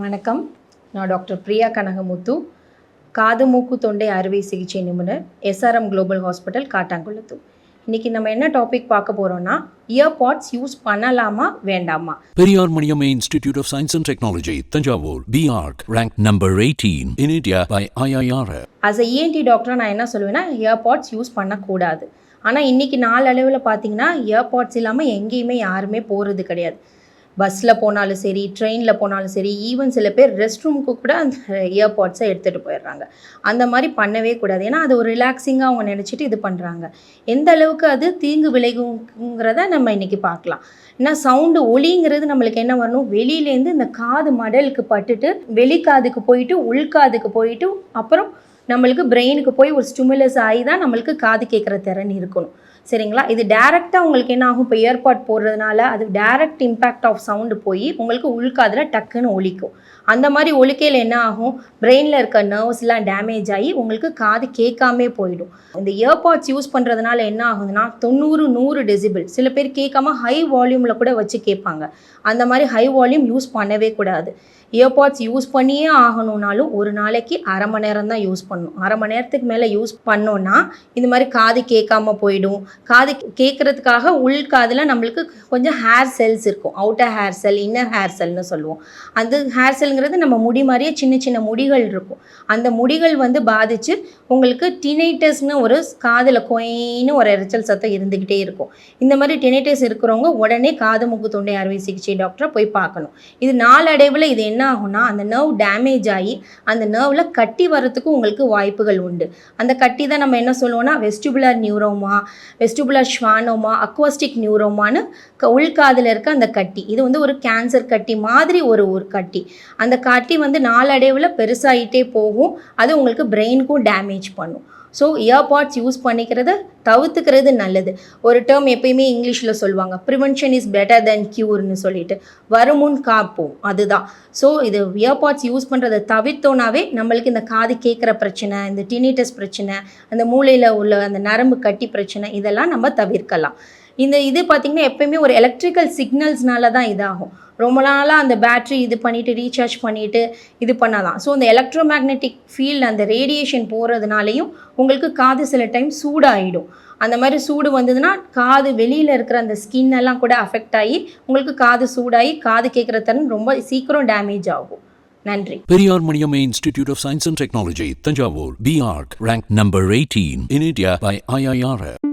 வணக்கம். நான் டாக்டர் பிரியா கனகமுத்து. காது மூக்கு தொண்டை அறுவை சிகிச்சை நிபுணர் எஸ்ஆர்எம் குளோபல் ஹாஸ்பிட்டல் காட்டாங்குளத்தூர் இன்றைக்கி நம்ம என்ன டாபிக் பார்க்க போகிறோன்னா இயர்பாட்ஸ் யூஸ் பண்ணலாமா வேண்டாமா? Periyar Maniamma Institute of Science and Technology, Tanjavur, BARC, ranked number 18 in India by IIRF. As a ENT டாக்டராக நான் என்ன சொல்லுவேன்னா இயர்பாட்ஸ் யூஸ் பண்ணக்கூடாது. ஆனால் இன்றைக்கி நாளளவில் பார்த்தீங்கன்னா இயர்பாட்ஸ் இல்லாமல் எங்கேயுமே யாருமே போகிறது கிடையாது. பஸ்ஸில் போனாலும் சரி ட்ரெயினில் போனாலும் சரி ஈவன் சில பேர் ரெஸ்ட் ரூமுக்கு கூட அந்த இயர்பாட்ஸை எடுத்துகிட்டு போயிடுறாங்க. அந்த மாதிரி பண்ணவே கூடாது. ஏன்னா அது ஒரு ரிலாக்ஸிங்காக அவங்க நினச்சிட்டு இது பண்ணுறாங்க எந்த அளவுக்கு அது தீங்கு விளைவுங்கிறத நம்ம இன்றைக்கி பார்க்கலாம். ஏன்னா சவுண்டு ஒளிங்கிறது நம்மளுக்கு என்ன வரணும்? வெளியிலேருந்து இந்த காது மடலுக்கு பட்டுட்டு வெளிக்காதுக்கு போயிட்டு உள்காதுக்கு போயிட்டு அப்புறம் நம்மளுக்கு பிரெயினுக்கு போய் ஒரு ஸ்டிமுலஸ் ஆகி தான் நம்மளுக்கு காது கேட்குற திறன் இருக்கணும். சரிங்களா? இது டேரெக்டாக உங்களுக்கு என்ன ஆகும்? இப்போ ஏர்பாட் போடுறதுனால அது டேரக்ட் இம்பேக்ட் ஆஃப் சவுண்டு போய் உங்களுக்கு உள்காதில் டக்குன்னு ஒழிக்கும் அந்த மாதிரி ஒழிக்கையில் என்ன ஆகும்? பிரெயினில் இருக்க நர்வ்ஸ்லாம் டேமேஜ் ஆகி உங்களுக்கு காது கேட்காமே போயிடும். இந்த இயர்பாட்ஸ் யூஸ் பண்ணுறதுனால என்ன ஆகுதுன்னா தொண்ணூறு நூறு டெசிபிள் சில பேர் கேட்காம ஹை வால்யூமில் கூட வச்சு கேட்பாங்க. அந்த மாதிரி ஹை வால்யூம் யூஸ் பண்ணவே கூடாது. இயர்பாட்ஸ் யூஸ் பண்ணியே ஆகணும்னாலும் ஒரு நாளைக்கு அரை மணி நேரம் தான் யூஸ் பண்ணணும். அரை மணி நேரத்துக்கு மேலே யூஸ் பண்ணோன்னா இந்த மாதிரி காது கேட்காம போயிடும். காது கேட்குறதுக்காக உள் காதில் நம்மளுக்கு கொஞ்சம் ஹேர் செல்ஸ் இருக்கும். Outer hair cell inner hair செல்னு சொல்லுவோம். அந்த ஹேர் செல்ங்கிறது நம்ம முடி மாதிரியே சின்ன சின்ன முடிகள் இருக்கும். அந்த முடிகள் வந்து பாதித்து உங்களுக்கு டினைட்டஸ்னு ஒரு காதில் கொயின்னு ஒரு இரைச்சல் சத்தம் இருந்துக்கிட்டே இருக்கும். இந்த மாதிரி டினைட்டஸ் இருக்கிறவங்க உடனே காது மூக்கு தொண்டை அறுவை சிகிச்சை டாக்டரை போய் பார்க்கணும். இது நாளடைவில் இது என்ன ஆகும்னா அந்த நர்வ் டேமேஜ் ஆகி அந்த நர்வில் கட்டி வரத்துக்கு உங்களுக்கு வாய்ப்புகள் உண்டு. அந்த கட்டி தான் நம்ம என்ன சொல்லுவோம்னா vestibular neuroma vestibular schwannoma acoustic நியூரோமான்னு க- உள்காதில் இருக்க அந்த கட்டி. இது வந்து ஒரு கேன்சர் கட்டி மாதிரி ஒரு ஒரு கட்டி. அந்த கட்டி வந்து நாளடைவில் பெருசாகிட்டே போகும். அது உங்களுக்கு பிரெயினுக்கும் டேமேஜ் பண்ணும். ஸோ இயர்பாட்ஸ் யூஸ் பண்ணிக்கிறத தவிர்த்துக்கிறது நல்லது. ஒரு டேர்ம் எப்பயுமே இங்கிலீஷில் சொல்லுவாங்க. ப்ரிவென்ஷன் இஸ் பெட்டர் தென் க்யூர்னு சொல்லிட்டு. வருமுன் காப்போம். அதுதான். ஸோ இது இயர்பாட்ஸ் யூஸ் பண்ணுறதை தவிர்த்தோனாவே நம்மளுக்கு இந்த காது கேட்குற பிரச்சனை இந்த டினிட்டஸ் பிரச்சனை அந்த மூளையில் உள்ள அந்த நரம்பு கட்டி பிரச்சனை இதெல்லாம் நம்ம தவிர்க்கலாம். இந்த இது பார்த்திங்கன்னா எப்பயுமே ஒரு எலக்ட்ரிக்கல் சிக்னல்ஸ்னால தான் இதாகும். ரொம்ப நாளாக அந்த பேட்ரி இது பண்ணிவிட்டு ரீசார்ஜ் பண்ணிவிட்டு இது பண்ணலாம். ஸோ அந்த எலக்ட்ரோ மேக்னெட்டிக் ஃபீல்டு அந்த ரேடியேஷன் போகிறதுனாலையும் உங்களுக்கு காது சில டைம் சூடாயிடும். அந்த மாதிரி சூடு வந்ததுன்னா காது வெளியில் இருக்கிற அந்த ஸ்கின் எல்லாம் கூட அஃபெக்ட் ஆகி உங்களுக்கு காது சூடாகி காது கேட்குற திறன் ரொம்ப சீக்கிரம் டேமேஜ் ஆகும். நன்றி. Periyar Maniamma Institute of Science and Technology, Tanjavur, BARC, ranked number 18 in India by IIRF.